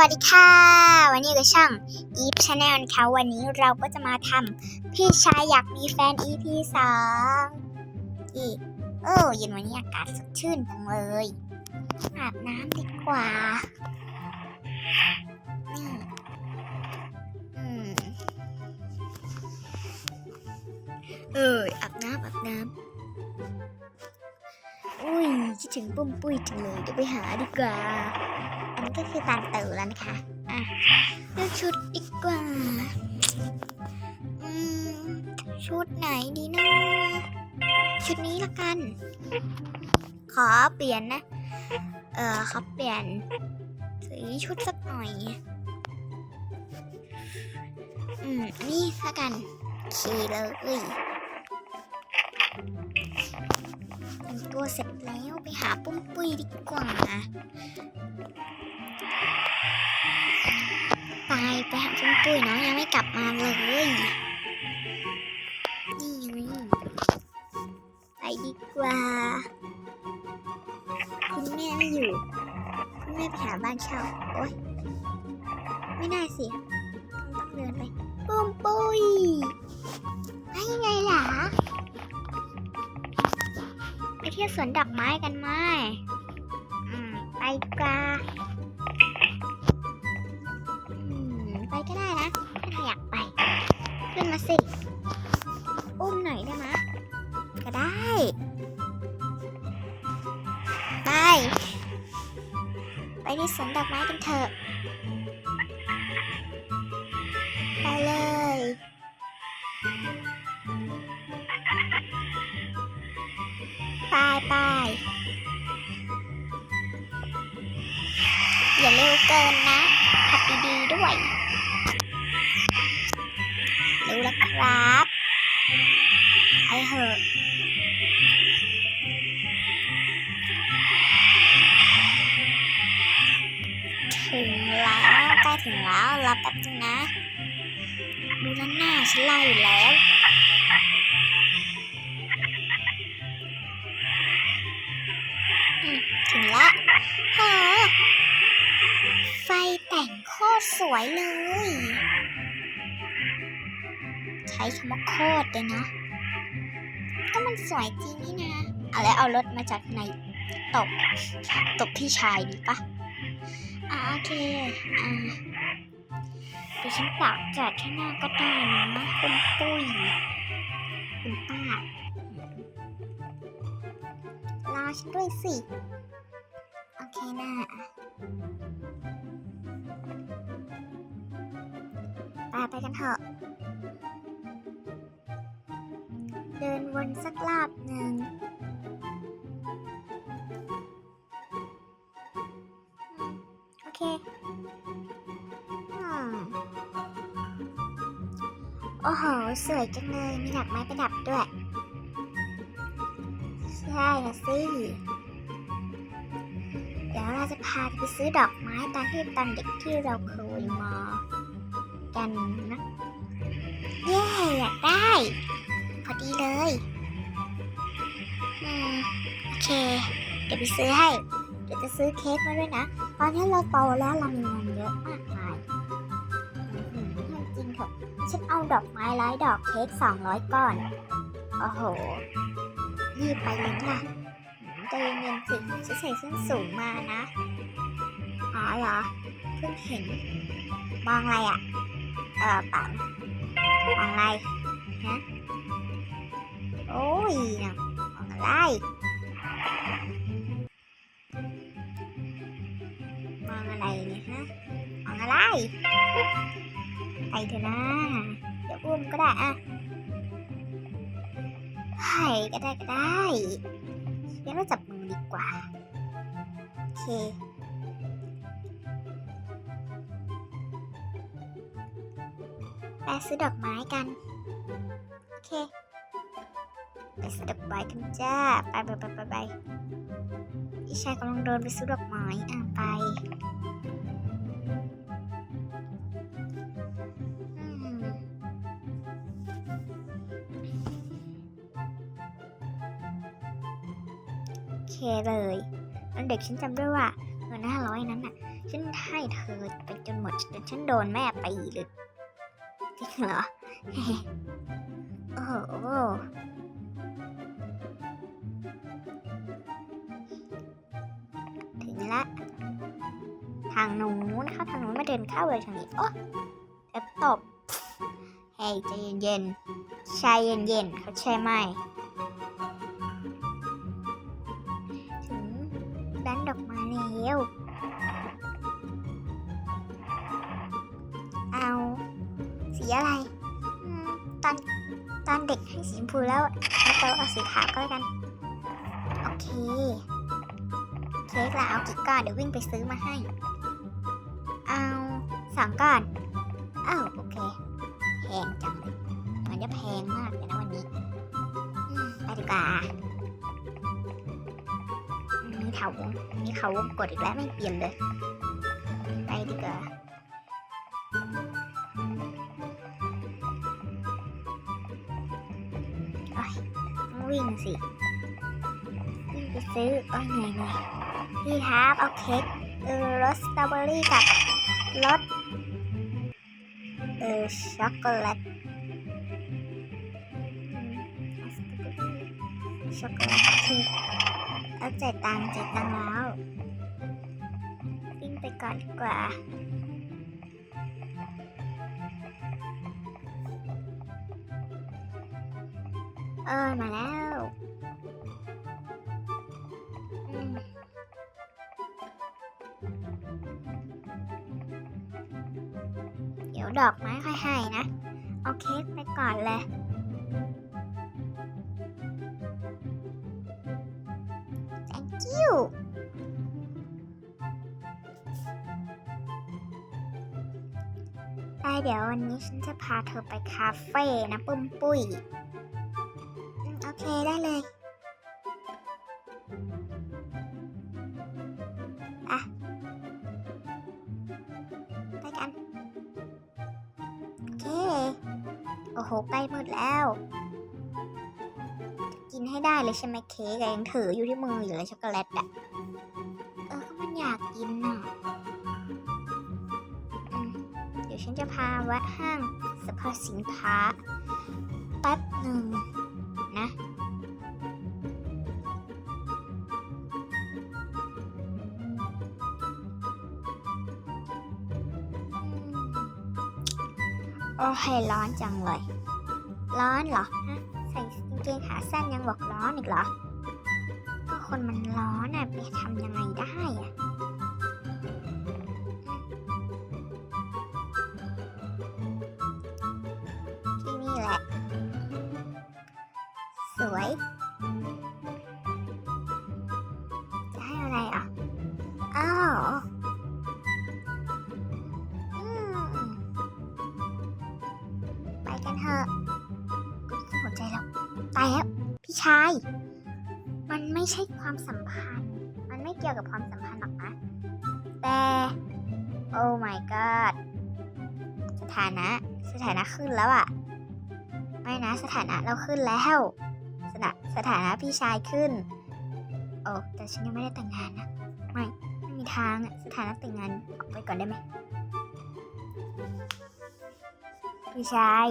วัสดีค่ะ วันนี้ก็ช่าง Eve Channel นะคะวันนี้เราก็จะมาทำพี่ชายอยากมีแฟน EP สองอีกเออเย็นวันนี้อากาศสดชื่นจังเลยอาบน้ำดีกว่านี่อืมเอออาบน้ำอาบน้ำ อุ้ยคิดถึงปุ้มปุ้ยจังเลยเดี๋ยวไปหาดีกว่า อันนี้ก็คือตามเติมแล้วนะคะอะเลือกชุดดีกว่าอืมชุดไหนดีนะชุดนี้ละกัน ขอเปลี่ยนนะ เออขอเปลี่ยนสีชุดสักหน่อย อืม นี่ละกันขี่เลย ตัวเสร็จแล้วไปหาปุ้มปุ้ยดีกว่าตายไปหาปุ้มปุ้ยน้องยังไม่กลับมาเลย นี่ไงไปดีกว่า คุณแม่ไม่อยู่คุณแม่ไปหาบ้านเช่า โอ๊ย ไม่ได้สิ ต้องเดินไปปุ้มปุ้ยไปยังไงล่ะ ที่ยวสวนดอกไม้กันไหมอืม ไปกาอืม ไปก็ได้นะ ถ้าอยากไป ขึ้นมาสิ ไปไปอย่าเร็วเกินนะขับดีๆด้วยรู้แล้วครับไปเถอะถึงแล้วใกล้ถึงแล้วรอแป๊บนึงนะ ดูนั่นหน้าฉันไล่อยู่แล้ว ละโหไฟแต่งโคตรสวยเลย ใช้คำว่าโคตรเลยเนาะก็มันสวยจริงนี่นะเอาแล้วเอารถมาจากไหนตกตกพี่ชายดีปะอ่าโอเค อ่าเดี๋ยวฉันปากจอดข้างหน้าก็ได้นะคุณปุ้ยคุณป้า รอฉันด้วยสิ นะไปไปกันเถอะ เดินวนสักรอบหนึ่งโอเคอโอ้โห สวยจังเลย มีดอกไม้ประดับด้วย ใช่นะสิ เดี๋ยวเราจะพาไปซื้อดอกไม้ตามที่ตอนเด็กที่เราเคยมากันนะ เย้อยากได้ พอดีเลยอืมโอเค เดี๋ยวไปซื้อให้ เดี๋ยวจะซื้อเค้กมาด้วยนะ ตอนนี้เราโตแล้วเรามีเงินเยอะมากมายจริงเถอะฉันเอาดอกไม้ร้ายดอกเค้กสองร้อยก้อน โอ้โห รีบไปเลยนะ อืมใจเย็นๆสิฉันใส่ส้นสูงมานะอ๋อเหรอ เพิ่งเห็น มองอะไรอะ เออเปล่ามองอะไร ฮะ โอ้ยนะมองอะไร มองอะไรเนี่ยฮะ มองอะไร ไปเถอะนะ เดี๋ยวอุ้มก็ได้อะให้ก็ได้ก็ได้ เดี๋ยวเราจับมือดีกว่า โอเค ไปซื้อดอกไม้กัน โอเค ไปซื้อดอกไม้กันจ้า ไปไปไปไปไปพี่ชายกำลังเดินไปซื้อดอกไม้ อะไป เคเลย ตอนเด็กฉันจำได้ว่าเงินห้าร้อยนั้นน่ะ ฉันให้เธอไปจนหมดจนฉันโดนแม่ตีเลยจริงเหรอ โอ้โหถึงละ ทางนู้นเข้าทางนู้นมาเดินเข้าเลยทางนี้ โอ้จะตบเฮ้ยใจเย็นๆชายเย็นๆ เขาใช่ไหม ตอนเด็กให้สีชมพูแล้วแล้วเราเอาสีขาวก็แล้วกัน โอเค เค้กละเอากี่ก้อนเดี๋ยววิ่งไปซื้อมาให้ เอาสองก้อนอ้าวโอเค แพงจังเลยมันจะแพงมากเลยนะวันนี้ไปดีกว่ามีเขามีเขาวงกดอีกแล้วไม่เปลี่ยนเลย ไปดีกว่า สิไปซื้อโอ้ยเหนื่อยเหน่อยพี่ครับเอาเค้กเออรสสตรอเบอรี่กับรสเออช็อกโกแลตช็อกโกแลตเค้กเอาจ่ายตังค์จ่ายตังค์แล้ววิ่งไปก่อนดีกว่าเออมาแล้ว ยวดอกไม้ค่อยให้นะ เอาเค้กไปก่อนเลย thank you ไปเดี๋ยววันนี้ฉันจะพาเธอไปคาเฟ่นะปุ้มปุ้ย โอเคได้เลย แล้วกินให้ได้เลยใช่ไหมเค้กยังถืออยู่ที่มืออยู่เลยช็อกโกแลตอะเออก็มันอยากกินน่ะอเดี๋ยวฉันจะพาแวะห้างสรรพสินค้าแป๊บหนึ่งนะโอ้ยร้อนจังเลย ร้อนเหรอฮะใส่กางเกงขาสั้นยังบอกร้อนอีกเหรอ ก็คนมันร้อนอะไปทำยังไงได้อะที่นี่แหละ สวย ชาย มันไม่ใช่ความสัมพันธ์ มันไม่เกี่ยวกับความสัมพันธ์หรอกนะ แต่ โอ้ my god สถานะ สถานะขึ้นแล้วอะไม่นะ สถานะเราขึ้นแล้ว สถาสถานะพี่ชายขึ้น โอ้แต่ฉันยังไม่ได้แต่งงานนะ ไม่ ไม่มีทางอะสถานะแต่งงานออกไปก่อนได้ไหมพี่ชาย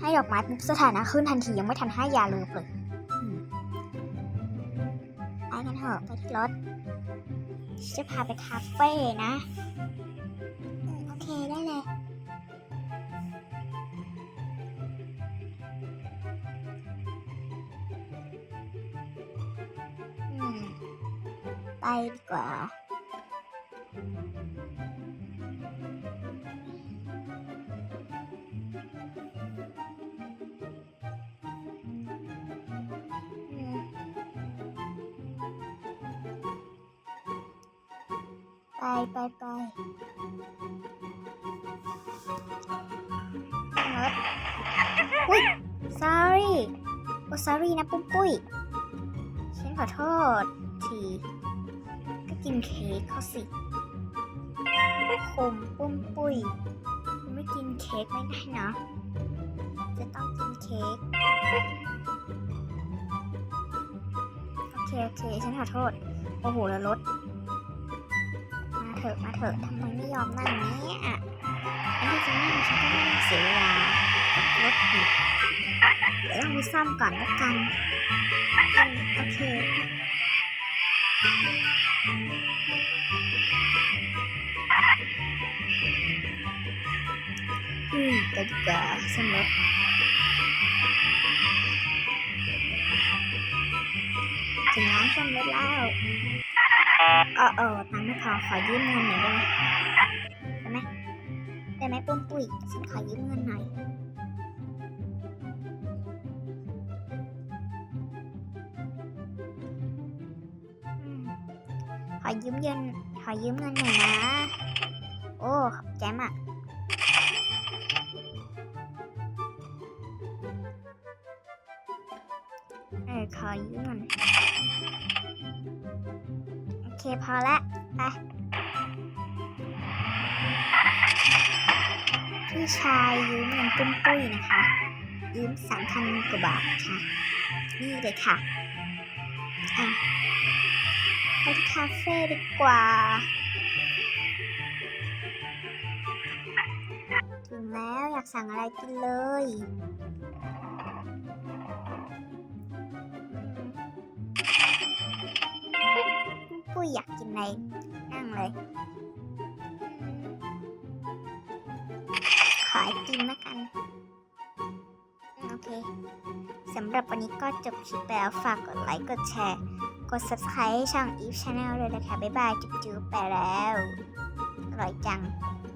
ให้ดอกไม้ปุ๊บสถานะขึ้นทันทียังไม่ทันให้ยาเลยเลยไปกันเถอะไปที่รถจะพาไปคาเฟ่นะ โอเคได้เลยไปดีกว่า ไปไปไปรถอุ้ย sorry โอ้ sorry นะปุ้มปุ้ยฉันขอโทษทีก็กินเค้กเขาสิคมปุ้มปุ้ยคุณไม่กินเค้กไม่ได้นะ จะต้องกินเค้กโอเคโอเคฉันขอโทษ โอ้โหแล้วรถ เถอะมาเถอะทำไมไม่ยอมนั่งเนี้อะอันที่จะนั่งฉันก็ไม่ต้องเสียเวลากับรถอีกเดี๋ยวต้องไปซ่อมก่อนแล้วกันโอเคอืมไปดีกว่าสำหรับถึงร้านซ่อมรถแล้ว เออเออตังไม่พอขอยืมเงินหน่อยได้ไหมได้ไหมได้ไหมปุ้มปุ้ยฉันขอยืมเงินหน่อยขอยืมเงินขอยืมเงินหน่อยนะ โอ้ขอบใจมากเออขอยืมเงิน เคพอละไปพี่ชายยืมเงินปุ้มปุ้ยนะคะ ยืมสามพันกว่าบาทค่ะ นี่เลยค่ะ อะไปที่คาเฟ่ดีกว่า ถึงแล้วอยากสั่งอะไรกินเลย ปุ้ยอยากกินอะไรนั่งเลย ขอไอติมแล้วกัน โอเค สำหรับวันนี้ก็จบคลิปแล้ว ฝากกดไลค์ กดแชร์ กด subscribe ให้ช่อง Eve Channel เลยนะคะ บ๊ายบาย จุ๊บๆไปแล้วอร่อยจัง